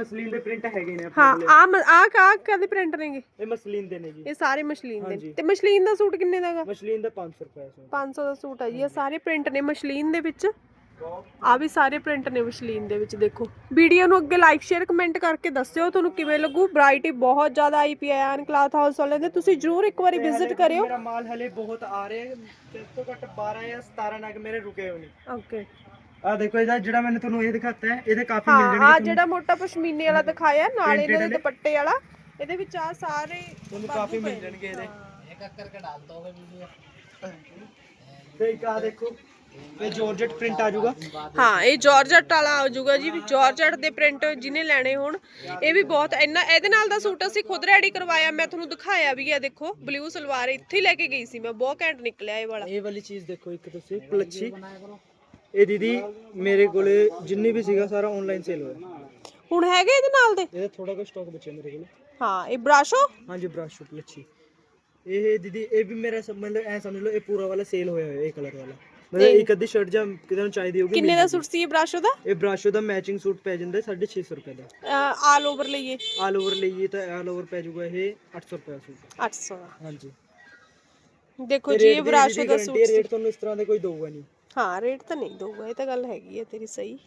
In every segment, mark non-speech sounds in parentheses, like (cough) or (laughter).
Muslin ਦੇ print ਹੈਗੇ ਨੇ ਆਪਣੇ ਹਾਂ ਕੋਲੇ। ਆ ਆ ਕਾ ਕਾਦੇ ਪ੍ਰਿੰਟ ਨੇਗੇ? ਇਹ ਮਸਲੀਨ ਦੇ ਨੇ ਜੀ। ਇਹ ਸਾਰੇ ਮਸ਼ਲੀਨ ਦੇ ਹਾਂਜੀ। ਨੇ। ਤੇ ਮਸ਼ਲੀਨ ਦਾ ਸੂਟ ਕਿੰਨੇ ਦਾਗਾ ਮਸਲੀਨ ਦਾ 500 ਰੁਪਏ ਸੂਟ। 500 ਦਾ ਸੂਟ ਹੈ ਜੀ ਇਹ ਸਾਰੇ ਪ੍ਰਿੰਟ ਨੇ ਮਸ਼ਲੀਨ ਦੇ ਵਿੱਚ। ਆ ਵੀ ਸਾਰੇ ਪ੍ਰਿੰਟ ਨੇ ਮਸ਼ਲੀਨ ਦੇ ਵਿੱਚ ਦੇਖੋ। ਵੀਡੀਓ ਨੂੰ ਅੱਗੇ ਲਾਈਕ ਸ਼ੇਅਰ ਕਮੈਂਟ ਕਰਕੇ ਦੱਸਿਓ ਤੁਹਾਨੂੰ ਕਿਵੇਂ ਲੱਗੂ। ਵੈਰਾਈਟੀ ਬਹੁਤ ਜ਼ਿਆਦਾ ਆਈ ਪਈ ਹੈ ਐਨ ਕਲਾਥ ਹਾਊਸ ਵਾਲਿਆਂ ਦੇ। ਤੁਸੀਂ ਜਰੂਰ ਇੱਕ ਵਾਰੀ ਵਿਜ਼ਿਟ ਕਰਿਓ। ਮੇਰਾ ਮਾਲ ਹਲੇ ਬਹੁਤ ਆ ਰਿਹਾ ਹੈ। ਤੇ ਤੋਂ ਘੱਟ 12 ਜਾਂ 17 ਨਗ ਮੇਰੇ ਰੁਕੇ ਹੋਏ ਨੇ। ਓਕੇ ਆ ਦੇਖੋ ਇਹਦਾ ਜਿਹੜਾ ਮੈंने ਤੁਹਾਨੂੰ ਇਹ ਦਿਖਾਤਾ ਹੈ ਇਹਦੇ ਕਾਫੀ ਮਿਲ ਹਾਂ ਜਾਣਗੇ ਆ। ਜਿਹੜਾ ਮੋਟਾ ਪਸ਼ਮੀਨੇ ਵਾਲਾ ਦਿਖਾਇਆ ਨਾਲ Printed ਇਹਨਾਂ ਦੇ। ਦੁਪੱਟੇ ਵਾਲਾ ਇਹਦੇ ਵਿੱਚ ਆ ਸਾਰੇ ਤੁਹਾਨੂੰ ਕਾਫੀ ਮਿਲ। ਜਾਣਗੇ ਇਹਦੇ। ਤੇ ਇੱਕ ਆ ਦੇਖੋ ਇਹ ਜਾਰਜਟ ਪ੍ਰਿੰਟ ਆ ਜਾਊਗਾ ਹਾਂ ਇਹ ਜਾਰਜਟ ਵਾਲਾ ਆ ਜਾਊਗਾ ਜੀ ਵੀ ਜਾਰਜਟ ਦੇ ਪ੍ਰਿੰਟ ਜਿਹਨੇ ਲੈਣੇ ਹੋਣ ਇਹ ਵੀ ਬਹੁਤ ਇੰਨਾ ਇਹਦੇ ਨਾਲ ਦਾ ਸੂਟ ਅਸੀਂ ਖੁਦ ਰੈਡੀ ਕਰਵਾਇਆ ਮੈਂ ਤੁਹਾਨੂੰ ਦਿਖਾਇਆ ਵੀ ਹੈ ਦੇਖੋ ਬਲੂ ਸਲਵਾਰ ਇੱਥੇ ਹੀ ਲੈ ਕੇ ਗਈ ਸੀ ਮੈਂ ਬਹੁਤ ਘੈਂਟ ਨਿਕਲਿਆ ਇਹ ਵਾਲਾ ਇਹ ਵਾਲੀ ਚੀਜ਼ ਦੇਖੋ ਇੱਕ ਤੁਸੀਂ ਪਲੱਛੀ ਇਹ ਦੀਦੀ ਮੇਰੇ ਕੋਲੇ ਜਿੰਨੀ ਵੀ ਸੀਗਾ ਸਾਰਾ ਆਨਲਾਈਨ ਸੇਲ ਹੋਇਆ। ਹੁਣ ਹੈਗੇ ਇਹਦੇ ਨਾਲ ਦੇ? ਇਹਦਾ ਥੋੜਾ ਕੁ ਸਟਾਕ ਬਚਿਆ ਮੇਰੇ ਕੋਲ। ਹਾਂ ਇਹ ਬ੍ਰਾਸ਼ੋ ਹਾਂਜੀ ਬ੍ਰਸ਼ ਪਲੱਛੀ ਇਹ ਦੀਦੀ ਇਹ ਵੀ ਮੇਰਾ ਸਭ ਮਤਲਬ ਐ ਸਮਝ ਲਓ ਇਹ ਪੂਰਾ ਵਾਲਾ ਸੇਲ ਹੋਇਆ ਹੋਇਆ ਇਹ ਕਲਰ ਵਾਲਾ। ਮਤਲਬ ਇੱਕ ਅੱਧੀ ਸ਼ਰਟ ਜਾਂ ਕਿਤੇ ਨੂੰ ਚਾਹੀਦੀ ਹੋਗੀ ਕਿੰਨੇ ਦਾ ਸੂਟ ਸੀ ਇਹ ਬ੍ਰਾਸ਼ੋ ਦਾ ਇਹ ਬ੍ਰਸ਼ੋ ਦਾ ਮੈਚਿੰਗ ਸੂਟ ਪੈ ਜਾਂਦਾ 650 ਰੁਪਏ ਦਾ। ਆਲ ਓਵਰ ਲਈਏ। ਆਲ ਓਵਰ ਲਈਏ ਤਾਂ ਆਲ ਓਵਰ ਪੈ ਜਾਊਗਾ ਇਹ 800 ਰੁਪਏ ਦਾ ਸੂਟ। 800 ਦਾ। ਹਾਂਜੀ। ਦੇਖੋ ਜੀ ਇਹ ਬ੍ਰਾਸ਼ੋ ਦਾ ਸੂਟ ਸੀ। ਰੇਟ ਤੁਹਾਨੂੰ ਇਸ ਤਰ੍ਹਾਂ ਦੇ ਕੋਈ ਦਊਗਾ ਨਹੀਂ। ਹਾਂ ਰੇਟ ਤਾਂ ਨਹੀਂ ਦਊਗਾ ਇਹ ਤਾਂ ਗੱਲ ਹੈਗੀ ਹੈ ਤੇਰੀ ਸਹੀ।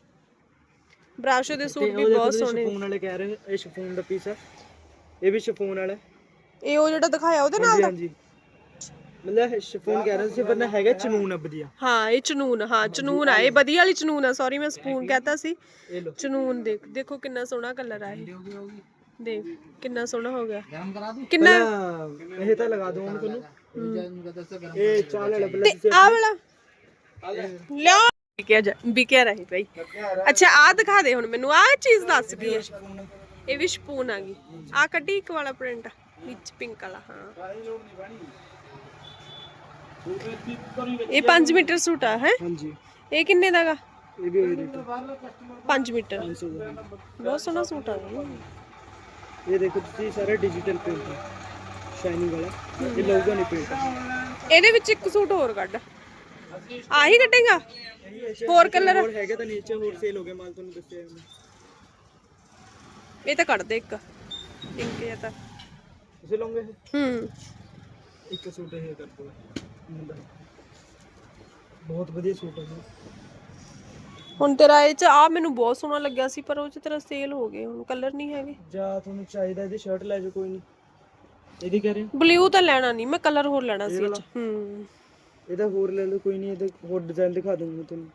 ਬ੍ਰਾਸ਼ੋ ਦੇ ਸੂਟ ਵੀ ਬਹੁਤ ਸੋਹਣੇ ਸ਼ਿਫੋਨ ਵਾਲੇ ਕਹਿ ਰਹੇ ਇਹ ਸ਼ਿਫੋਨ ਦਾ ਪੀਸ ਹੈ ਇਹ ਵੀ ਸ਼ਿਫੋਨ ਵਾਲਾ। ਇਹ ਉਹ ਜਿਹੜਾ ਦਿਖਾਇਆ ਉਹਦੇ ਨਾਲ? ਹਾਂਜੀ ਦਾ ਹਾਂਜੀ। ਮਤਲਬ ਸ਼ਿਫੋਨ ਕਹਿ ਰਹੇ ਸੀ ਪਰ ਨਾ ਹੈਗਾ ਚਨੂਨ ਆ ਵਧੀਆ। ਹਾਂ ਇਹ ਚਨੂਨ ਹਾਂ ਚਨੂਨ ਆ ਇਹ ਵਧੀਆ ਵਾਲੀ ਚਨੂਨ ਆ ਸੌਰੀ ਮੈਂ ਸਪੂਨ ਕਹਤਾ ਸੀ। ਇਹ ਲੋ ਚਨੂਨ ਦੇਖ ਦੇਖੋ ਕਿੰਨਾ ਸੋਹਣਾ ਕਲਰ ਆ ਇਹ। ਦੇਖ ਕਿੰਨਾ ਸੋਹਣਾ ਹੋ ਗਿਆ। ਕਿੰਨਾ ਇਹ ਤਾਂ ਲਗਾ ਦੂੰ ਮੈਂ ਤੁਹਾਨੂੰ। ਇਹ ਚਾਲ ਵਾਲਾ ਤੇ ਬਲੈਕ ਆ ਵਾਲਾ ਲਿਆ ਵਿਕਿਆ ਜਾ ਵਿਕਿਆ ਰਹੀ ਭਾਈ? ਅੱਛਾ ਆ ਦਿਖਾ ਦੇ ਹੁਣ ਮੈਨੂੰ ਆ ਚੀਜ਼ ਦੱਸ ਹੈ ਇਹ ਵੀ ਸਪੂਨ ਆ ਗਈ। ਆ ਕੱਢੀ ਇੱਕ ਵਾਲਾ ਪ੍ਰਿੰਟ ਵਿੱਚ ਪਿੰਕ ਵਾਲਾ ਹਾਂ। ਇਹ 5 ਮੀਟਰ ਸੂਟ ਆ ਹੈ? ਹਾਂਜੀ। ਇਹ ਕਿੰਨੇ ਦਾਗਾ ਇਹ ਵੀ ਉਹੀ ਰੇਟ 5 ਮੀਟਰ। 500 ਦਾ ਬਹੁਤ ਸੋਹਣਾ ਸੂਟ ਆ। ਇਹ। ਇਹ ਦੇਖੋ ਤੁਸੀਂ ਸਾਰਾ ਡਿਜੀਟਲ ਪ੍ਰਿੰਟ ਹੈ ਸ਼ਾਈਨਿੰਗ ਵਾਲਾ। ਇਹ ਲੋਗੋ ਨਹੀਂ ਪ੍ਰਿੰਟ ਇਹਦੇ ਵਿੱਚ ਇੱਕ ਸੂਟ ਹੋਰ ਕੱਢ। ਆਹੀ ਕੱਢੇਗਾ? ਹੋਰ ਕਲਰ ਹੋਰ ਹੈਗੇ ਤਾਂ ਨੀਚੇ ਹੋਰ ਸੇਲ ਹੋ ਗਏ ਮਾਲ ਤੁਹਾਨੂੰ ਦੱਸਿਆ ਇਹ ਤਾਂ ਕੱਢ ਦੇ ਇੱਕ। ਪਿੰਕ ਜਿਹਾ ਤਾਂ। ਤੁਸੀਂ ਲਓਗੇ? ਹੂੰ। ਇੱਕ ਸੂਟ ਇਹ ਕਰ ਦੋ। ਬਹੁਤ ਵਧੀਆ ਸੂਟ ਹੈ ਹੁਣ ਤੇਰਾ ਇਹ ਚ ਆ ਮੈਨੂੰ ਬਹੁਤ ਸੋਹਣਾ ਲੱਗਿਆ ਸੀ ਪਰ ਉਹ ਚ ਤੇਰਾ ਸੇਲ ਹੋ ਗਏ ਹੁਣ ਕਲਰ ਨਹੀਂ ਹੈਗੇ। ਜਾਂ ਤੁਹਾਨੂੰ ਚਾਹੀਦਾ ਇਹਦੀ ਸ਼ਰਟ ਲੈ ਜਾਓ ਕੋਈ ਨਹੀਂ। ਇਹਦੀ ਕਹਿ ਰਹੇ? ਬਲੂ ਤਾਂ ਲੈਣਾ ਨਹੀਂ ਮੈਂ ਕਲਰ ਹੋਰ ਲੈਣਾ ਸੀ ਇਹ ਚ। ਹੂੰ। ਇਹਦਾ ਹੋਰ ਲੈ ਲਓ ਕੋਈ ਨਹੀਂ ਇਹਦਾ ਹੋਰ ਡਿਜ਼ਾਈਨ ਦਿਖਾ ਦੂੰਗਾ ਮੈਂ ਤੁਹਾਨੂੰ।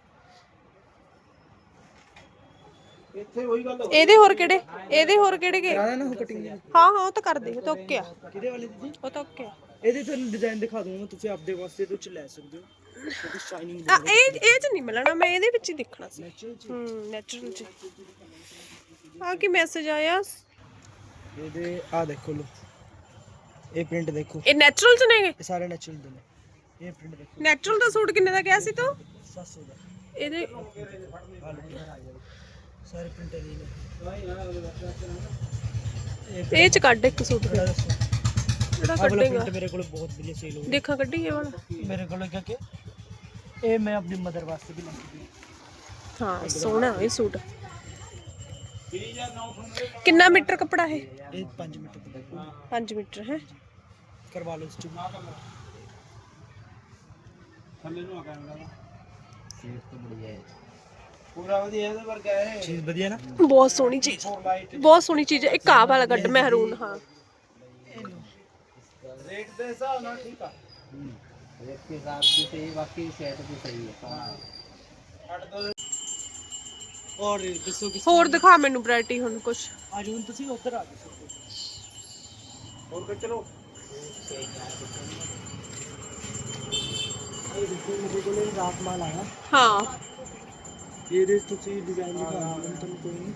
ਇੱਥੇ ਉਹੀ ਗੱਲ ਇਹਦੇ ਹੋਰ ਕਿਹੜੇ? ਇਹਦੇ ਹੋਰ ਕਿਹੜੇ ਕੇ ਕਰਾ ਦੇਣਾ ਕਟਿੰਗ ਹਾਂ ਹਾਂ ਉਹ ਤਾਂ ਕਰ ਦੇ ਉਹ ਤਾਂ ਓਕੇ ਆ। ਕਿਹਦੇ ਵਾਲੇ ਦੀ ਉਹ ਤਾਂ ਓਕੇ ਆ। ਇਹਦੇ ਤੁਹਾਨੂੰ ਡਿਜ਼ਾਈਨ ਦਿਖਾ ਦੂੰਗਾ ਤੁਸੀਂ ਆਪਦੇ ਵਾਸਤੇ ਇਹਦੇ ਵਿੱਚ ਲੈ ਸਕਦੇ ਹੋ। ਕਿਉਂਕਿ ਸ਼ਾਈਨਿੰਗ ਆ, ਇਹ ਇਹ ਚ ਨਹੀਂ ਮਿਲਣਾ ਮੈਂ ਇਹਦੇ ਵਿੱਚ ਹੀ ਦੇਖਣਾ ਸੀ। ਨੈਚੁਰਲ ਚ? ਹੂੰ ਨੈਚੁਰਲ ਚ। ਆ ਕੀ ਮੈਸੇਜ ਆਇਆ? ਇਹਦੇ ਆ ਦੇਖੋ ਲੋ ਇਹ ਪ੍ਰਿੰਟ ਦੇਖੋ। ਇਹ ਨੈਚੁਰਲ ਚ ਨੇਗੇ? ਇਹ ਸਾਰੇ ਨੈਚੁਰਲ ਦੇ ਨੇ। ਇਹ ਪ੍ਰਿੰਟ ਦੇਖੋ। ਨੈਚੁਰਲ ਦਾ ਸੂਟ ਕਿੰਨੇ ਦਾ ਕਿਹਾ ਸੀ ਤੂੰ? 700 ਦਾ। ਇਹਦੇ ਸਾਰੇ ਪ੍ਰਿੰਟ ਦੇ ਨੇ। ਇਹ ਚ ਕੱਢ ਇੱਕ ਸੂਟ ਦੱਸੋ। ਜਿਹੜਾ ਕੱਢੇਗਾ? ਮੇਰੇ ਕੋਲ ਬਹੁਤ ਵਧੀਆ ਸੇਲ ਹੋ ਦੇਖਾਂ ਕੱਢੀ ਇਹ ਵਾਲਾ। ਮੇਰੇ ਕੋਲ ਕਿਹਾ ਕਿ ਇਹ ਮੈਂ ਆਪਣੀ ਮਦਰ ਵਾਸਤੇ ਵੀ ਲੈ ਕੇ ਗਈ ਹਾਂ ਸੋਹਣਾ ਇਹ ਸੂਟ। ਕਿੰਨਾ ਮੀਟਰ ਕੱਪੜਾ ਹੈ ਇਹ 5 ਮਿੰਟ ਤੱਕ ਦੇਖੋ 5 ਮੀਟਰ ਹੈ? ਕਰਵਾ ਲਓ ਇਸ ਚ। ਥੱਲੇ ਨੂੰ ਆ ਕੈਮਰਾ ਸੀਟ ਤਾਂ ਬੜੀ ਹੈ ਪੂਰਾ ਵਧੀਆ ਇਹਦੇ ਵਰਗਾ ਹੈ ਚੀਜ਼ ਵਧੀਆ ਨਾ ਬਹੁਤ ਸੋਹਣੀ ਚੀਜ਼ ਬਹੁਤ ਸੋਹਣੀ ਚੀਜ਼ ਹੈ ਇੱਕ ਆਹ ਵਾਲਾ ਕੱਢ ਮਹਿਰੂਨ ਹਾਂ ਰੇਟ ਦੇ ਹਿਸਾਬ ਨਾਲ ਠੀਕ ਆ रेट के हिसाब से सही बाकी सेट भी सही है ਔਰ ਦੱਸੋ ਕਿ ਹੋਰ ਦਿਖਾ ਮੈਨੂੰ ਵੈਰਾਈਟੀ ਹੁਣ ਕੁਝ ਅੱਜ ਹੁਣ ਤੁਸੀਂ ਉੱਧਰ ਆ ਜਾਓ ਹੋਰ ਕਰ ਚਲੋ ਇਹ ਦੇਖੋ ਮੇਰੇ ਕੋਲ ਰਾਤ ਮਾਲ ਆਇਆ ਹਾਂ। ਇਹਦੇ ਤੁਸੀਂ ਡਿਜ਼ਾਈਨ ਦਿਖਾਉਂਗਾ ਤੁਹਾਨੂੰ ਕੋਈ ਨਹੀਂ।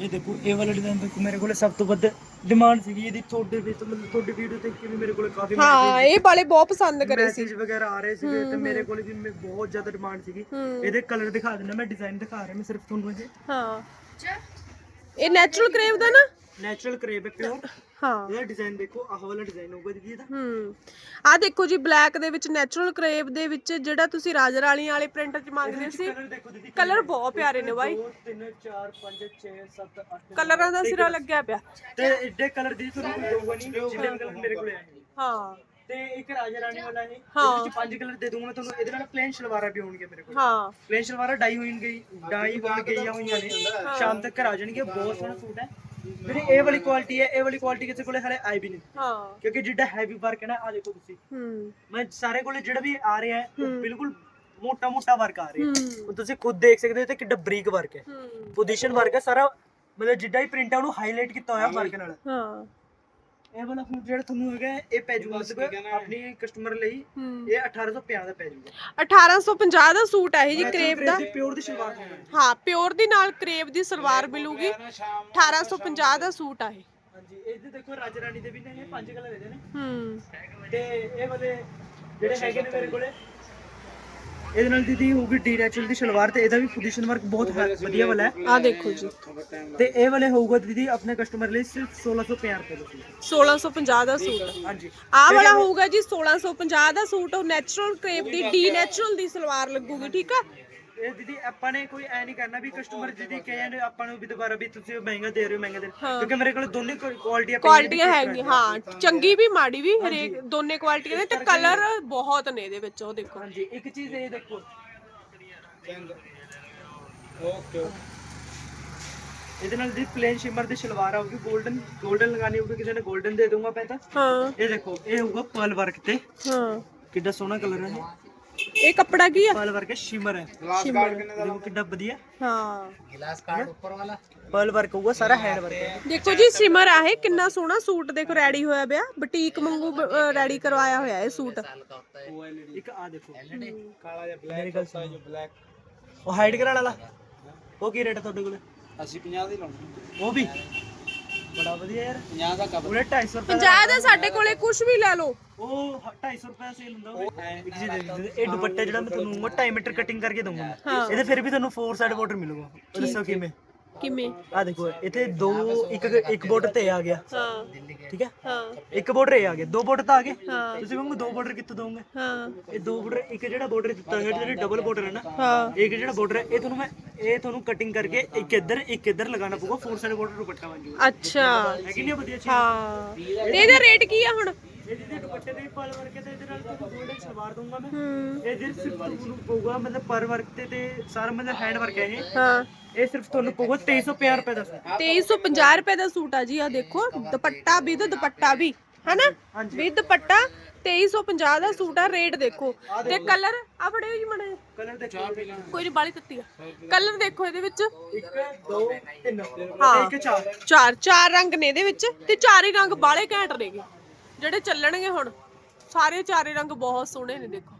ਇਹ ਦੇਖੋ ਇਹ ਵਾਲਾ ਡਿਜ਼ਾਈਨ ਦੇਖੋ ਮੇਰੇ ਕੋਲ ਸਭ ਤੋਂ ਵੱਧ ਡਿਮਾਂਡ ਸੀਗੀ ਇਹਦੀ। ਤੁਹਾਡੇ ਵਿੱਚ ਮਤਲਬ ਤੁਹਾਡੀ ਵੀਡੀਓ ਦੇਖ ਕੇ ਵੀ ਮੇਰੇ ਕੋਲ ਕਾਫੀ ਹਾਂ ਇਹ ਵਾਲੇ ਬਹੁਤ ਪਸੰਦ ਕਰੇ ਸੀ। ਮੈਸੇਜ ਵਗੈਰਾ ਆ ਰਹੇ ਸੀਗੇ ਤੇ ਮੇਰੇ ਕੋਲ ਵੀ ਮੈਂ ਬਹੁਤ ਜ਼ਿਆਦਾ ਡਿਮਾਂਡ ਸੀਗੀ। ਇਹਦੇ ਕਲਰ ਦਿਖਾ ਦਿੰਦਾ ਮੈਂ ਡਿਜ਼ਾਈਨ ਦਿਖਾ ਰਿਹਾ ਮੈਂ ਸਿਰਫ ਤੁਹਾਨੂੰ ਇਹ। ਹਾਂ। ਇਹ ਨੈਚੁਰਲ ਕਰੇਵ ਦਾ ਨਾ? ਨੈਚੁਰਲ ਕਰੇਬ ਹੈ ਪਿਓਰ ਹਾਂ। ਇਹਦਾ ਡਿਜ਼ਾਈਨ ਦੇਖੋ ਆਹ ਵਾਲਾ ਡਿਜ਼ਾਈਨ ਹੋਊਗਾ ਦੀਦੀ ਇਹਦਾ। ਹੂੰ। ਆ ਦੇਖੋ ਜੀ ਬਲੈਕ ਦੇ ਵਿੱਚ ਨੈਚੁਰਲ ਕਰੇਪ ਦੇ ਵਿੱਚ ਜਿਹੜਾ ਤੁਸੀਂ ਰਾਜਾ ਰਾਣੀ ਵਾਲੇ ਪ੍ਰਿੰਟ ਚ ਮੰਗਦੇ ਸੀ ਕਲਰ ਦੇਖੋ ਦੀਦੀ ਕਲਰ ਬਹੁਤ ਪਿਆਰੇ ਨੇ ਬਾਈ। 2 3 4 5 6 7 8 ਕਲਰਾਂ ਦਾ ਸਿਰਾ ਲੱਗਿਆ ਪਿਆ। ਤੇ ਐਡੇ ਕਲਰ ਦੀ ਤੁਹਾਨੂੰ ਕੋਈ ਦਊਗਾ ਨਹੀਂ ਜਿੰਨੇ ਕਲਰ ਮੇਰੇ ਕੋਲ ਆਏ ਨੇ। ਹਾਂ। ਤੇ ਇੱਕ ਰਾਜਾ ਰਾਣੀ ਵਾਲਾ ਹੈ ਹਾਂ। ਇਹਦੇ ਵਿੱਚ ਪੰਜ ਕਲਰ ਦੇ ਦੂੰਗਾ ਤੁਹਾਨੂੰ ਇਹਦੇ ਨਾਲ ਪਲੇਨ ਸ਼ਲਵਾਰਾਂ ਵੀ ਹੋਣਗੇ ਮੇਰੇ ਕੋਲ। ਹਾਂ। ਪਲੇਨ ਸ਼ਲਵਾਰਾਂ ਡਾਈ ਹੋਣਗੇ ਡਾਈ ਹੋਣ ਗਈਆਂ ਹੋਈਆਂ ਨੇ। ਸ਼ਾਮ ਤੱਕ ਘਰ ਆ ਜਾਣਗੇ ਬਹੁਤ ਸੋਹਣਾ ਸੂਟ ਹੈ। ਜਿਹੜੀ ਇਹ ਵਾਲੀ ਕੁਆਲਿਟੀ ਹੈ ਇਹ ਵਾਲੀ ਕੁਆਲਿਟੀ ਕਿਸੇ ਕੋਲੇ ਹਲੇ ਆਈ ਵੀ ਨਹੀਂ। ਹਾਂ। ਕਿਉਂਕਿ ਜਿੱਡਾ ਹੈਵੀ ਵਰਕ ਹੈ ਨਾ ਆ ਦੇਖੋ ਤੁਸੀਂ। ਹੂੰ। ਮੈਂ ਸਾਰੇ ਕੋਲੇ ਜਿਹੜਾ ਵੀ ਆ ਰਿਹਾ ਹੈ ਉਹ ਬਿਲਕੁਲ ਮੋਟਾ ਮੋਟਾ ਵਰਕ ਆ ਰਿਹਾ ਹੈ। ਹੂੰ। ਉਹ ਤੁਸੀਂ ਖੁਦ ਦੇਖ ਸਕਦੇ ਹੋ ਤੇ ਕਿੱਡਾ ਬਰੀਕ ਵਰਕ ਹੈ। ਪੋਜੀਸ਼ਨ ਵਰਕ ਹੈ ਸਾਰਾ ਮਤਲਬ ਜਿੱਡਾ ਹੀ ਪ੍ਰਿੰਟ ਹੈ ਉਹਨੂੰ ਹਾਈਲਾਈਟ ਕੀਤਾ ਹੋਇਆ ਵਰਕ ਨਾਲ। ਹਾਂ। ਇਹ ਵਾਲਾ ਸੂਟ ਜਿਹੜਾ ਤੁਹਾਨੂੰ ਹੈਗਾ ਇਹ ਪੈ ਜੂਗਾ ਆਪਣੀ ਕਸਟਮਰ ਲਈ ਹੂੰ। ਇਹ 1850 ਦਾ ਪੈ ਜੂਗਾ। 1850 ਦਾ ਸੂਟ ਹੈ ਇਹ ਜੀ ਕਰੇਪ ਦਾ। ਪਿਓਰ ਦੀ ਸ਼ਲਵਾਰ ਹੋਣੀ ਹਾਂ ਪਿਓਰ ਦੀ ਨਾਲ ਕਰੇਪ ਦੀ ਸਲਵਾਰ ਮਿਲੂਗੀ। 1850 ਦਾ ਸੂਟ ਆ ਇਹ। ਹਾਂਜੀ ਇਹਦੇ ਦੇਖੋ ਰਾਜਾ ਰਾਣੀ ਦੇ ਵੀ ਨੇ ਇਹ ਪੰਜ ਕਲਰ ਇਹਦੇ ਨੇ। ਹੂੰ। ਤੇ ਇਹ ਵਾਲੇ ਜਿਹੜੇ ਹੈਗੇ ਨੇ ਮੇਰੇ ਕੋਲੇ ਇਹਦੇ ਨਾਲ ਦੀਦੀ ਹੋਊਗੀ ਡੀ ਨੈਚੁਰਲ ਦੀ ਸ਼ਲਵਾਰ ਤੇ ਇਹਦਾ ਵੀ ਪੋਜੀਸ਼ਨ ਵਰਕ ਬਹੁਤ ਵਧੀਆ ਵਾਲਾ ਹੈ। ਆ ਦੇਖੋ ਜੀ। ਤੇ ਇਹ ਵਾਲੇ ਹੋਊਗਾ ਦੀਦੀ ਆਪਣੇ ਕਸਟਮਰ ਲਈ ਸਿਰਫ 1650 ਰੁਪਏ ਦਾ ਸੂਟ। 1650 ਦਾ ਸੂਟ। ਹਾਂਜੀ। ਆਹ ਵਾਲਾ ਹੋਊਗਾ ਜੀ 1650 ਦਾ ਸੂਟ ਉਹ ਨੈਚੁਰਲ ਕਰੇਪ ਦੀ ਡੀ ਨੈਚੁਰਲ ਦੀ ਸਲਵਾਰ ਲੱਗੂਗੀ ਠੀਕ ਆ? ਇਹ ਦੀਦੀ ਆਪਾਂ ਨੇ ਕੋਈ ਐ ਨਹੀਂ ਕਰਨਾ ਵੀ ਕਸਟਮਰ ਜਿਹਦੀ ਕਹਿੰਦੇ ਆਪਾਂ ਨੂੰ ਵੀ ਦੁਬਾਰਾ ਵੀ ਤੁਸੀਂ ਮਹਿੰਗਾ ਦੇ ਰਹੇ ਹੋ ਮਹਿੰਗਾ ਦੇ ਰਹੇ ਹੋ। ਕਿਉਂਕਿ ਮੇਰੇ ਕੋਲ ਦੋਨੇ ਕੁਆਲਿਟੀਆਂ ਕੁਆਲਿਟੀਆਂ ਹੈਗੀਆਂ ਹਾਂ ਚੰਗੀ ਵੀ ਮਾੜੀ ਵੀ ਹਰੇਕ ਦੋਨੇ ਕੁਆਲਿਟੀਆਂ ਦੇ ਤੇ ਕਲਰ ਬਹੁਤ ਨੇ ਇਹਦੇ ਵਿੱਚ ਉਹ ਦੇਖੋ। ਹਾਂਜੀ ਇੱਕ ਚੀਜ਼ ਇਹ ਦੇਖੋ। ਓਕੇ ਇਹਦੇ ਨਾਲ ਦੀ ਪਲੇਨ ਸ਼ਿਮਰ ਦੀ ਸ਼ਲਵਾਰ ਆਊਗੀ 골ਡਨ 골ਡਨ ਲਗਾਣੀ ਹੋਊਗੀ ਕਿਸੇ ਨੇ 골ਡਨ ਦੇ ਦੂੰਗਾ ਮੈਂ ਹਾਂ। ਇਹ ਦੇਖੋ ਇਹ ਹੋਊਗਾ ਪਰਲ ਵਰਕ ਤੇ। ਹਾਂ। ਕਿੱਡਾ ਸੋਹਣਾ ਕਲਰ ਹੈ ਇਹ। ਇਹ ਕੱਪੜਾ ਕੀ ਆ? ਪਰਲ ਵਰਕ ਸ਼ਿਮਰ ਹੈ। ਸ਼ਿਮਰ। ਦੇਖੋ ਕਿੱਡਾ ਵਧੀਆ। ਹਾਂ। ਗਲਾਸ ਕਾਰਡ ਉੱਪਰ ਵਾਲਾ? ਪਰਲ ਵਰਕ ਹੋਊਗਾ ਸਾਰਾ ਹੈਂਡ ਵਰਕ ਹੈ। ਦੇਖੋ ਜੀ ਸ਼ਿਮਰ ਆ ਇਹ ਕਿੰਨਾ ਸੋਹਣਾ ਸੂਟ ਦੇਖੋ ਰੈਡੀ ਹੋਇਆ ਪਿਆ। ਬੁਟੀਕ ਵਾਂਗੂ ਰੈਡੀ ਕਰਵਾਇਆ ਹੋਇਆ ਇਹ ਸੂਟ। ਇੱਕ ਆ ਦੇਖੋ। ਕਾਲਾ ਜਿਹਾ ਬਲੈਕ ਹੁੰਦਾ ਜੋ ਬਲੈਕ ਉਹ ਹਾਈਡ ਕਰਾਣ ਵਾਲਾ? ਉਹ ਕੀ ਰੇਟ ਤੁਹਾਡੇ ਕੋਲ? ਅਸੀਂ 50 ਦੀ ਲਾਉਣੀ। ਉਹ ਵੀ? ਬੜਾ ਵਧੀਆ ਯਾਰ। ਦਾ ਕਵਰ ਉਹਨੇ ਸਾਡੇ ਕੋਲੇ ਕੁਝ ਵੀ ਲੈ ਲਓ। ਉਹ 250 ਰੁਪਏ ਸੇਲ ਹੁੰਦਾ ਉਹ। ਇਹ ਦੁਪੱਟਾ ਜਿਹੜਾ ਮੈਂ ਤੁਹਾਨੂੰ 2.5 ਮੀਟਰ ਕਟਿੰਗ ਕਰਕੇ ਦਊਂਗਾ। ਇਹਦੇ ਫਿਰ ਵੀ ਤੁਹਾਨੂੰ 4 ਸਾਈਡ ਬਾਰਡਰ ਮਿਲੂਗਾ। ਦੱਸੋ ਕਿਵੇਂ? ਕਿਵੇਂ? ਆ ਦੇਖੋ ਇੱਥੇ ਦੋ ਇੱਕ ਇੱਕ ਬਾਰਡਰ ਤੇ ਆ ਗਿਆ। ਹਾਂ। ਠੀਕ ਹੈ? ਹਾਂ। ਇੱਕ ਬਾਰਡਰ ਇਹ ਆ ਗਿਆ। ਦੋ ਬਾਰਡਰ ਤਾਂ ਆ ਗਏ। ਤੁਸੀਂ ਕਹੋਗੇ ਦੋ ਬਾਰਡਰ ਕਿੱਥੋਂ ਦੋਗੇ? ਹਾਂ। ਇਹ ਦੋ ਬਾਰਡਰ ਇੱਕ ਜਿਹੜਾ ਬਾਰਡਰ ਦਿੱਤਾ ਹੋਇਆ ਜਿਹੜੀ ਡਬਲ ਬਾਰਡਰ ਹੈ ਨਾ ਹਾਂ। ਇੱਕ ਜਿਹੜਾ ਬਾਰਡਰ ਹੈ ਇਹ ਤੁਹਾਨੂੰ ਮੈਂ ਇਹ ਤੁਹਾਨੂੰ ਕਟਿੰਗ ਕਰਕੇ ਇੱਕ ਇੱਧਰ ਇੱਕ ਇੱਧਰ ਲਗਾਉਣਾ ਪਊਗਾ। 4 ਸਾਈਡ ਬਾਰਡਰ ਦੁਪੱਟਾ ਬਣ ਜਾਊਗਾ ਅੱਛਾ। ਹੈ ਕਿ ਨਹੀਂ ਵਧੀਆ ਚੀਜ਼? ਹਾਂ। ਤੇ ਇਹਦਾ ਰੇਟ ਕੀ ਆ ਹੁਣ? ਇਹਦੇ ਦੇ ਦੁਪੱਟੇ ਦੇ ਪਲ ਵਰਕ ਤੇ ਇਹਦੇ ਨਾਲ ਤੁਹਾਨੂੰ ਗੋਲਡਨ ਸਲਵਾਰ ਦਊਂਗਾ ਮੈਂ। ਹੂੰ। ਇਹ ਸਿਰਫ ਤੁਹਾਨੂੰ ਪਊਗਾ ਮਤਲਬ ਪਰ ਵਰਕ ਤੇ ਤੇ ਸਾਰਾ ਮਤਲਬ ਹੈਂਡ ਵਰਕ ਹੈ ਇਹ। ਹਾਂ। ਇਹ ਸਿਰਫ ਤੁਹਾਨੂੰ ਪਊਗਾ 2350 ਰੁਪਏ ਦਾ ਸੂਟ। 2350 ਰੁਪਏ ਦਾ ਸੂਟ ਆ ਜੀ ਆ ਦੇਖੋ ਦੁਪੱਟਾ ਵੀ ਤੇ ਦੁਪੱਟਾ ਵੀ ਹੈਨਾ? ਵੀ ਦੁਪੱਟਾ 2350 ਦਾ ਸੂਟ ਆ ਰੇਟ ਦੇਖੋ। ਤੇ ਕਲਰ ਆ ਫੜਿਓ ਜੀ ਮੜੇ ਕਲਰ ਦੇਖੋ। ਕੋਈ ਨਹੀਂ ਬਾਲੀ ਤੱਤੀ ਆ। ਕਲਰ ਦੇਖੋ ਇਹਦੇ ਵਿੱਚ। 1 2 3 ਹਾਂ। ਇੱਕ ਚਾਰ। ਚਾਰ ਚਾਰ ਰੰਗ ਨੇ ਇਹਦੇ ਵਿੱਚ ਤੇ ਚਾਰੇ ਰੰਗ ਬਾਲੇ ਘੈਂਟ ਨੇਗੇ। ਜਿਹੜੇ ਚੱਲਣਗੇ ਹੁਣ ਸਾਰੇ ਚਾਰੇ ਰੰਗ ਬਹੁਤ ਸੋਹਣੇ ਨੇ ਦੇਖੋ।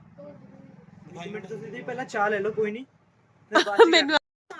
ਇੱਕ ਮਿੰਟ ਤੁਸੀਂ ਦੀ ਪਹਿਲਾਂ ਚਾਹ ਲੈ ਲਓ ਕੋਈ ਨਹੀਂ (laughs) ਫਿਰ ਬਾਅਦ ਮੈਨੂੰ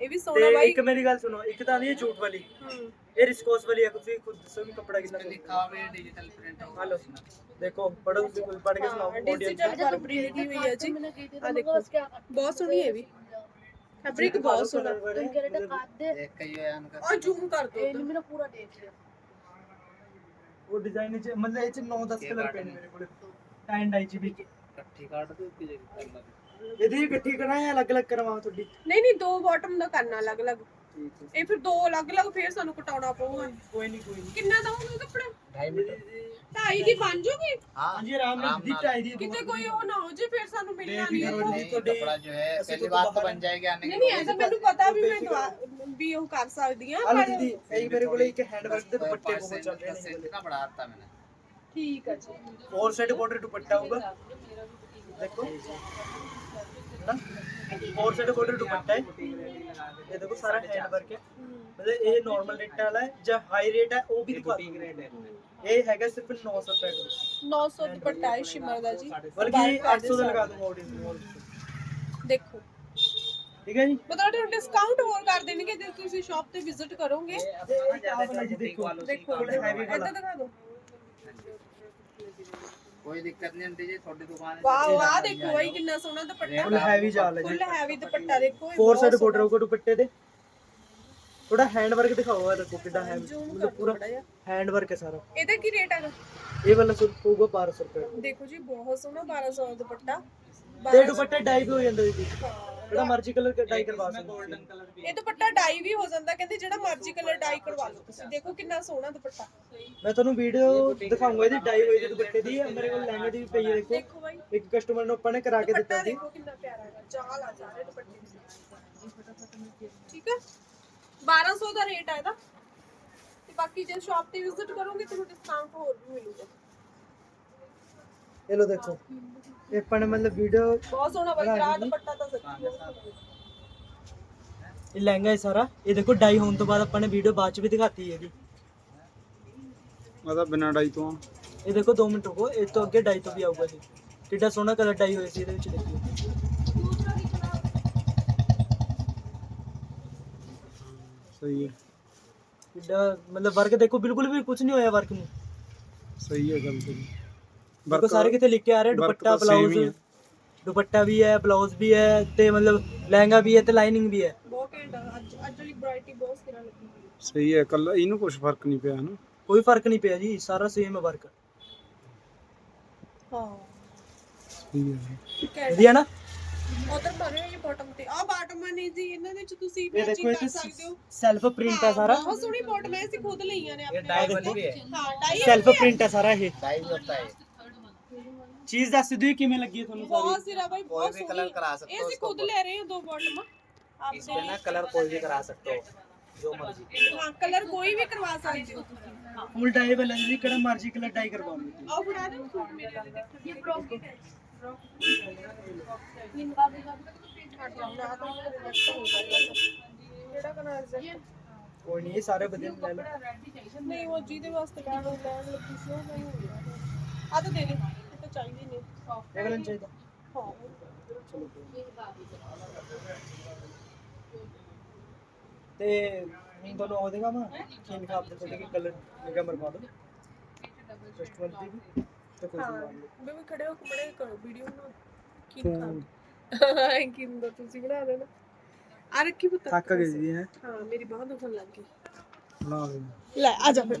ਇਹ ਵੀ ਸੋਹਣਾ ਬਾਈ। ਇੱਕ ਮੇਰੀ ਗੱਲ ਸੁਣੋ ਇੱਕ ਤਾਂ ਆਉਂਦੀ ਹੈ ਜੂਟ ਵਾਲੀ। ਇਹ ਰਿਸਕੋਸ ਵਾਲੀ ਹੈ ਤੁਸੀਂ ਖੁਦ ਦੱਸੋ ਵੀ ਕੱਪੜਾ ਕਿੰਨਾ ਦਾ ਦਿਖਾਵੇ ਡਿਜੀਟਲ ਪ੍ਰਿੰਟ ਆ ਲਓ ਦੇਖੋ ਪੜੋ ਤੁਸੀਂ ਖੁਦ ਪੜ ਕੇ ਸੁਣਾਓ ਡਿਜੀਟਲ ਪਰ ਪ੍ਰਿੰਟ ਹੋਈ ਹੈ ਜੀ। ਆ ਦੇਖੋ ਬਹੁਤ ਸੋਹਣੀ ਹੈ ਵੀ। ਫੈਬਰਿਕ ਬਹੁਤ ਸੋਹਣਾ। ਦੇਖ ਕਈ ਹੋਇਆ ਅਨਕਰ ਔਰ ਜ਼ੂਮ ਕਰ ਦੋ ਇਹ ਮੇਰਾ ਪੂਰਾ ਦੇਖ ਲਿਆ। ਉਹ ਡਿਜ਼ਾਈਨ ਵਿੱਚ ਮਤਲਬ ਚ 9 10 ਕਲਰ ਪੈਣ ਮੇਰੇ ਕੋਲ। ਟਾਈਨ ਡਾਈ ਜੀ ਵੀ ਇਕੱਠੀ ਕਾਟ ਦੇ ਉੱਤੇ ਜੇ ਕਰ ਇਹਦੀ ਇਕੱਠੀ ਕਰਾਂ ਜਾਂ ਅਲੱਗ-ਅਲੱਗ ਕਰਵਾਵਾਂ ਤੁਹਾਡੀ? ਨਹੀਂ ਨਹੀਂ ਦੋ ਬਾਟਮ ਦਾ ਕਰਨਾ ਅਲੱਗ-ਅਲੱਗ। ਠੀਕ ਹੈ। ਇਹ ਫਿਰ ਦੋ ਅਲੱਗ-ਅਲੱਗ ਫੇਰ ਸਾਨੂੰ ਕਟਾਉਣਾ ਪਊਗਾ। ਕੋਈ ਨਹੀਂ ਕੋਈ ਨਹੀਂ ਕਿੰਨਾ ਦਵਾਂਗੇ ਕੱਪੜਾ? ਢਾਈ ਮੀਟਰ। ਢਾਈ ਦੀ ਬਣ ਜੂਗੀ? ਹਾਂਜੀ ਆਰਾਮ ਨਾਲ ਦੀ ਢਾਈ ਦੀ ਕਿਤੇ ਕੋਈ ਉਹ ਨਾ ਹੋ ਜੇ ਫਿਰ ਸਾਨੂੰ ਮਿਲਣਾ ਨਹੀਂ ਨਹੀਂ ਕਪੜਾ ਜੋ ਹੈ ਪਹਿਲੀ ਵਾਰ ਤਾਂ ਬਣ ਜਾਏਗਾ ਆਨੇ ਨਹੀਂ ਨਹੀਂ ਐਸਾ ਮੈਨੂੰ ਪਤਾ ਵੀ ਮੈਂ ਵੀ ਉਹ ਕਰ ਸਕਦੀ ਆ ਪਰ ਦੀਦੀ ਕਈ ਮੇਰੇ ਕੋਲੇ ਇੱਕ ਹੈਂਡਵਰਕ ਦੇ ਦੁਪੱਟੇ ਬਹੁਤ ਚੱਲ ਰਹੇ ਨੇ ਸੈਟ ਦਾ ਬੜਾ ਆਤਾ ਮੈਨੇ। ਠੀਕ ਹੈ ਜੀ। ਫੋਰ ਸੈਟ ਬਾਰਡਰ ਦੁਪੱਟਾ ਹੋਊਗਾ। ਦੇਖੋ ਨਾ फोर साइड बॉर्डर दुपट्टा है ये देखो सारा हैंड वर्क है मतलब ये नॉर्मल रेट वाला है जो हाई रेट है वो भी दिखा ये हैगा सिर्फ 900 रुपए का 900 ਦੁਪੱਟਾ ਹੈ ਸ਼ਿਮਰ ਦਾ ਜੀ बल्कि 800 ਦਾ ਲਗਾ ਦੂੰਗਾ ऑडियंस ਦੇਖੋ ठीक है जी ਮਤਲਬ ਤੁਹਾਨੂੰ ਡਿਸਕਾਊਂਟ ਹੋਰ ਕਰ ਦੇਣਗੇ ਜੇ ਤੁਸੀਂ ਸ਼ਾਪ ਤੇ ਵਿਜ਼ਿਟ ਕਰੋਗੇ देखो ਦੇਖੋ heavy वाला। ਇੱਧਰ ਦਿਖਾ ਦਿਓ ਕੋਈ ਦਿੱਕਤ ਨਹੀਂ ਹੁੰਦੀ ਜੀ ਤੁਹਾਡੀ ਦੁਕਾਨ ਵਾਹ ਵਾਹ ਦੇਖੋ ਭਾਈ ਕਿੰਨਾ ਸੋਹਣਾ ਦੁਪੱਟਾ। ਫੁੱਲ ਹੈਵੀ ਜਾਲ ਹੈ ਫੁੱਲ ਹੈਵੀ ਦੁਪੱਟਾ ਦੇਖੋ ਫੋਰ ਬਹੁਤ ਸਾਈਡ ਸੋਹਣਾ। ਬਾਰਡਰ ਹੋਊਗਾ ਦੁਪੱਟੇ ਦੇ ਥੋੜਾ ਹੈਂਡ ਵਰਕ ਦਿਖਾਓ ਇਹ ਦੇਖੋ ਕਿੱਡਾ ਹੈ ਮਤਲਬ ਪੂਰਾ ਹੈਂਡ ਵਰਕ ਹੈ ਸਾਰਾ। ਇਹਦਾ ਕੀ ਰੇਟ ਹੈਗਾ ਇਹ ਵਾਲਾ ਸਿਰਫ ਹੋਊਗਾ 1200 ਰੁਪਏ। ਦੇਖੋ ਜੀ ਬਹੁਤ ਸੋਹਣਾ 1200 ਦੁਪੱਟਾ। ਤੇ ਦੁਪੱਟੇ ਡਾਈ ਵੀ ਹੋ ਜਾਂਦੇ ਜੀ। ਜਿਹੜਾ ਮਰਜ਼ੀ ਕਲਰ ਡਾਈ ਕਰਵਾ ਸਕਦੇ ਹੋ। ਇਹ ਦੁਪੱਟਾ ਡਾਈ ਵੀ ਹੋ ਜਾਂਦਾ ਕਹਿੰਦੇ ਜਿਹੜਾ ਮਰਜ਼ੀ ਕਲਰ ਡਾਈ ਕਰਵਾ ਲਓ ਤੁਸੀਂ। ਦੇਖੋ ਕਿੰਨਾ ਸੋਹਣਾ ਦੁਪੱਟਾ। ਮੈਂ ਤੁਹਾਨੂੰ ਵੀਡੀਓ ਦਿਖਾਉਂਗਾ ਇਹਦੀ ਡਾਈ ਹੋਈ ਦੀ ਦੁਪੱਟੇ ਦੀ। ਮੇਰੇ ਕੋਲ ਲਹਿੰਗੇ ਦੀ ਵੀ ਪਈ ਹੈ ਦੇਖੋ। ਬਾਈ। ਇੱਕ ਕਸਟਮਰ ਨੂੰ ਆਪਾਂ ਨੇ ਕਰਾ ਕੇ ਦਿੱਤਾ ਸੀ। ਦੇਖੋ ਕਿੰਨਾ ਪਿਆਰਾ ਹੈਗਾ। ਜਾਲ ਆ ਸਾਰੇ ਦੁਪੱਟੇ ਦੀ। ਠੀਕ ਹੈ? 1200 ਦਾ ਰੇਟ ਹੈ ਇਹਦਾ। ਤੇ ਬਾਕੀ ਜੇ ਸ਼ਾਪ ਤੇ ਵਿਜ਼ਿਟ ਕਰੋਗੇ ਤੁਹਾਨੂੰ ਡਿਸਕਾਊਂਟ ਹੋਰ ਵੀ ਮਿਲੂਗਾ। ਇਹ ਲੋ ਦੇਖੋ। ਇਹ ਆਪਾਂ ਨੇ ਮਤਲਬ ਵੀਡੀਓ ਬਹੁਤ ਸੋਹਣਾ ਬਾਈ ਰਾਤ ਦੁਪੱਟਾ ਤਾਂ ਸੱਚੀ ਇਹ ਲਹਿੰਗਾ ਹੈ ਸਾਰਾ। ਇਹ ਦੇਖੋ ਡਾਈ ਹੋਣ ਤੋਂ ਬਾਅਦ ਆਪਾਂ ਨੇ ਵੀਡੀਓ ਬਾਅਦ ਚ ਵੀ ਦਿਖਾਤੀ ਹੈ ਇਹਦੀ। ਉਹਦਾ ਬਿਨਾਂ ਡਾਈ ਤੋਂ। ਇਹ ਦੇਖੋ 2 ਮਿੰਟ ਰੁਕੋ। ਇਸ ਤੋਂ ਅੱਗੇ ਡਾਈ ਤੋਂ ਵੀ ਆਊਗਾ ਜੀ। ਕਿੱਡਾ ਸੋਹਣਾ ਕਲਰ ਡਾਈ ਹੋਇਆ ਸੀ ਇਹਦੇ ਵਿੱਚ ਦੇਖੋ ਸਹੀ ਹੈ। ਕਿੱਡਾ ਮਤਲਬ ਵਰਕ ਦੇਖੋ ਬਿਲਕੁਲ ਵੀ ਕੁਝ ਨਹੀਂ ਹੋਇਆ ਵਰਕ ਨੂੰ। ਸਹੀ ਹੈ ਗੱਲ ਤੇਰੀ। ਦੇਖੋ ਸਾਰੇ ਕਿਤੇ ਲਿਖ ਕੇ ਆ ਰਿਹਾ ਦੁਪੱਟਾ ਬਲਾਊਜ਼ ਦੁਪੱਟਾ ਵੀ ਹੈ ਬਲਾਊਜ਼ ਵੀ ਹੈ ਤੇ ਮਤਲਬ ਲਹਿੰਗਾ ਵੀ ਹੈ ਤੇ ਲਾਈਨਿੰਗ ਵੀ ਹੈ। ਸਹੀ ਹੈ ਕੱਲ ਇਹਨੂੰ ਕੁਝ ਫ਼ਰਕ ਨਹੀਂ ਪਿਆ ਹਨਾ ਕੋਈ ਫ਼ਰਕ ਨਹੀਂ ਪਿਆ ਜੀ ਸਾਰਾ ਸੇਮ ਵਰਕ ਹਾਂ। ਸਹੀ ਹੈ ਨਾ? ਉਧਰ ਭਰੇ ਹੋਏ ਬਾਟਮ ਤੇ। ਆ ਬਾਟਮ ਨੇ ਜੀ ਇਹਨਾਂ ਵਿੱਚ ਤੁਸੀਂ ਮੈਚਿੰਗ ਕਰ ਸਕਦੇ ਹੋ। ਸੈਲਫ ਪ੍ਰਿੰਟ ਹੈ ਸਾਰਾ। ਬਹੁਤ ਸੋਹਣੀ ਬਾਟਮ ਹੈ ਅਸੀਂ ਖੁਦ ਲਈਆਂ ਨੇ ਆਪਣੇ ਡਾਈ ਬਣੀ ਵੀ ਹੈ। ਹਾਂ ਡਾਈ ਸੈਲਫ ਪ੍ਰਿੰਟ ਹੈ। ਸਾਰਾ ਇਹ। ਡਾਈ ਵੀ ਹੁੰਦਾ ਹੈ। ਚੀਜ਼ ਦੱਸ ਦਿਓ ਕਿਵੇਂ ਲੱਗੀ ਹੈ ਤੁਹਾਨੂੰ ਬਹੁਤ ਸਾਰੀ ਸਿਰਾ ਬਾਈ कोई ਬਹੁਤ भी ਸੋਹਣੀ कलर करा सकते ਇਹ हो ਅਸੀਂ इसको ਖੁਦ ਲੈ ਰਹੇ ਹਾਂ ਦੋ ਬਾਟਮ ਆਪ इस पे ना कलर कोई भी करा सकते हो जो मर्जी ਹਾਂ ਕਲਰ ਕੋਈ ਵੀ ਕਰਵਾ ਸਕਦੇ ਹੋ ਤੁਸੀਂ ਹਾਂ ਫੁੱਲ ਡਾਈ ਵਾਲਾ ਜੀ ਕਿਹੜਾ ਮਰਜ਼ੀ ਕਲਰ ਡਾਈ ਕਰਵਾ ਲਓ ਆਓ ਫੜਾ ਦਿਓ ਸੂਟ ਮੇਰੇ ਵਾਲੇ ਦੇਖੋ ਇਹ ਫਰੋਕ ਹੈ ਕਿਹੜਾ ਕਲਰ ਹੈ ਕੋਈ ਨਹੀਂ ਇਹ ਸਾਰੇ ਵਧੀਆ ਲੈ ਲਓ ਨਹੀਂ ਉਹ ਜਿਹਦੇ ਵਾਸਤੇ ਲੈਣ ਲੈਣ ਲੱਗੀ ਸੀ ਉਹ ਨਹੀਂ ਹੋਈ ਆ ਤਾਂ ਦੇ ਦੇ ਇਹ ਤਾਂ ਚਾਹੀਦੀ ਨਹੀਂ ਚਾਹੀਦਾ। ਹਾਂ। ਹੁਣ ਤੁਹਾਨੂੰ ਉਹ ਦੇਗਾ ਮੈਂ ਕਿਨ ਖਾਪ ਦੇ ਤੁਹਾਡੇ ਕਲਰ ਨਿਗਾ ਮਰਵਾ ਦੋ ਕਸਟਮਰ ਦੀ ਵੀ ਤੇ ਕੋਈ ਹਾਂ ਨਹੀਂ ਬੇਬੀ ਖੜੇ ਹੋ ਕੇ ਬੜੇ ਕਰੋ ਵੀਡੀਓ ਨਾ ਕੀ ਖਾ ਕੀ ਹੁੰਦਾ ਤੁਸੀਂ ਬਣਾ ਦੇਣਾ। ਆ ਰੱਖੀ ਪੁੱਤ। ਥੱਕ ਗਏ ਜੀ ਹੈ। ਹਾਂ ਮੇਰੀ ਬਾਹ ਦੁਖਣ ਲੱਗ ਗਈ। ਲੈ ਆ ਜਾ ਫਿਰ।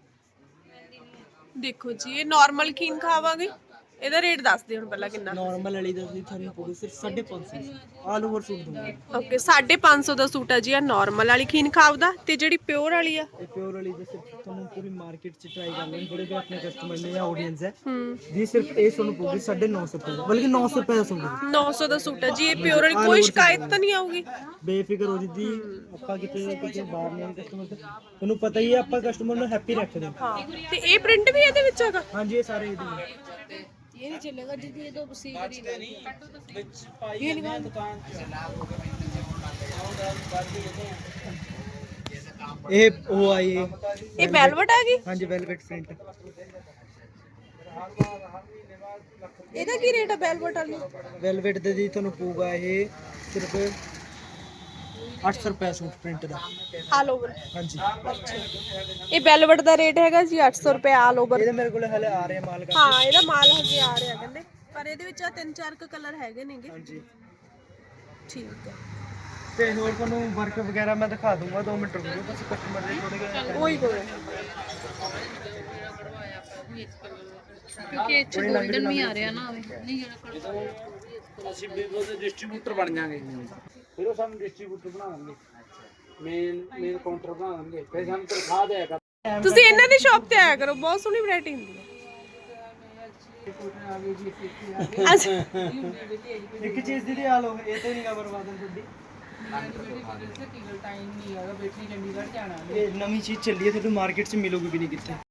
ਦੇਖੋ ਜੀ ਇਹ ਨਾਰਮਲ ਖੀਨ ਖਾਵਾਂਗੇ? ਇਹਦਾ ਰੇਟ ਦੱਸ ਦੇ ਹੁਣ ਪਹਿਲਾਂ ਕਿੰਨਾ? ਨਾਰਮਲ ਵਾਲੀ ਦਾ ਤੁਸੀਂ ਤੁਹਾਨੂੰ ਪਊਗੀ ਸਿਰਫ 550 ਆਲ ਓਵਰ ਸੂਟ ਦੂੰਗਾ ਓਕੇ 550 ਦਾ। ਸੂਟ ਹੈ ਜੀ ਆ ਨਾਰਮਲ ਵਾਲੀ ਖੀਨ ਖਾਬ ਦਾ ਤੇ ਜਿਹੜੀ ਪਿਓਰ ਵਾਲੀ ਆ। ਇਹ ਪਿਓਰ ਵਾਲੀ ਦਾ ਸਿਰਫ ਤੁਹਾਨੂੰ ਪੂਰੀ ਮਾਰਕੀਟ 'ਚ ਟਰਾਈ ਕਰ ਲੈਣ ਜਿਹੜੇ ਵੀ ਆਪਣੇ ਕਸਟਮਰ ਨੇ ਜਾਂ ਆਡੀਅנס ਹੈ। ਹੂੰ। ਦੀ ਸਿਰਫ ਇਹ ਤੁਹਾਨੂੰ ਪਊਗੀ 950 ਰੁਪਏ ਦਾ। ਬਲਕਿ 900 ਰੁਪਏ ਦਾ ਸੂਟ ਹੈ। 900 ਦਾ ਸੂਟ ਹੈ ਜੀ ਇਹ ਪਿਓਰ ਵਾਲੀ ਕੋਈ ਸ਼ਿਕਾਇਤ ਤਾਂ ਨਹੀਂ ਆਊਗੀ? ਬੇਫਿਕਰ ਹੋ ਜਿੱਦੀ ਆਪਾਂ ਕਿਤੇ ਕਿਤੇ ਬਾਹਰ ਨਹੀਂ ਕਸਟਮਰ ਤੇ। ਤੁਹਾਨੂੰ ਪਤਾ ਹੀ ਹੈ ਆਪਾਂ ਕਸਟਮਰ ਨੂੰ ਹੈਪੀ ਰੱਖਦੇ ਹਾਂ। ਹਾਂ ਤੇ ਇਹ ਪ੍ਰਿੰਟ ਵੀ ਇਹਦੇ ਵਿੱਚ ਹੈਗਾ? ਹਾਂਜੀ ਇਹ ਸਾਰੇ ਇਹਦੇ ਨੇ ਇਹ ਨਹੀਂ ਚੱਲੇਗਾ ਜੀ ਇਹ ਤਾਂ। ਸੀ ਇਹ ਉਹ ਆਈ ਇਹ ਵੈਲਵਟ ਹੈਗੀ ਹਾਂਜੀ ਵੈਲਵਟ ਪ੍ਰਿੰਟ ਇਹਦਾ ਕੀ ਰੇਟ ਹੈ ਵੈਲਵਟ ਵਾਲੀ? ਵੈਲਵਟ ਦੇ ਦੀ ਤੁਹਾਨੂੰ ਪਊਗਾ ਇਹ ਸਿਰਫ 800 ਰੁਪਏ ਸੂਟ ਪ੍ਰਿੰਟ ਦਾ। ਆਲ ਓਵਰ ਹਾਂਜੀ। ਇਹ ਵੈਲਵਟ ਦਾ ਰੇਟ ਹੈਗਾ ਜੀ 800 ਰੁਪਏ ਆਲ ਓਵਰ ਇਹਦੇ ਮੇਰੇ ਕੋਲ ਹਲੇ ਆ ਰਿਹਾ ਮਾਲ ਕਰ ਹਾਂ ਇਹਦਾ ਮਾਲ ਹਜੇ ਆ ਰਿਹਾ ਕਹਿੰਦੇ। ਪਰ ਇਹਦੇ ਵਿੱਚ ਆ ਤਿੰਨ ਚਾਰ ਕ ਕਲਰ ਹੈਗੇ ਨੇਗੇ। ਹਾਂਜੀ। ਠੀਕ ਹੈ। ਤੇ ਹੋਰ ਤੁਹਾਨੂੰ ਵਰਕ ਵਗੈਰਾ ਮੈਂ ਦਿਖਾ ਦੂੰਗਾ 2 ਮਿੰਟ ਰੁਕੋ ਬਸ ਕਸਟਮਰ ਦੇ ਥੋੜੇ ਜਿਹੇ ਉਹੀ ਕੋਈ ਕਿਉਂਕਿ ਇਹ ਚ 골ਡਨ ਵੀ ਆ ਰਿਹਾ ਨਾ ਨਹੀਂ ਜਿਹੜਾ ਅਸੀਂ ਵੀ ਉਹਦੇ ਡਿਸਟ੍ਰੀਬਿਊਟਰ ਬਣ ਜਾਾਂਗੇ। ਫਿਰ ਉਹ ਸਾਨੂੰ ਡਿਸਟ੍ਰੀਬਿਊਟਰ ਬਣਾ ਦੇਣਗੇ ਮੇਨ ਮੇਨ ਕਾਊਂਟਰ ਬਣਾ ਦੇਣਗੇ ਫਿਰ ਸਾਨੂੰ ਤਨਖਾਹ ਦਿਆ ਕਰ। ਤੁਸੀਂ ਇਹਨਾਂ ਦੀ ਸ਼ਾਪ ਤੇ ਆਇਆ ਕਰੋ ਬਹੁਤ ਸੋਹਣੀ ਵੈਰਾਈਟੀ ਹੁੰਦੀ ਹੈ। ਇੱਕ ਚੀਜ਼ ਦੀ ਹਾਲ ਹੋ ਇਹ ਤੇ ਨਹੀਂ ਗਾ ਬਰਬਾਦਨ ਤੁਹਾਡੀ ਇਹ ਨਵੀਂ ਚੀਜ਼ ਚੱਲੀ ਹੈ ਤੁਹਾਨੂੰ ਮਾਰਕੀਟ 'ਚ ਮਿਲੋਗੀ ਵੀ ਨਹੀਂ ਕਿੱਥੇ।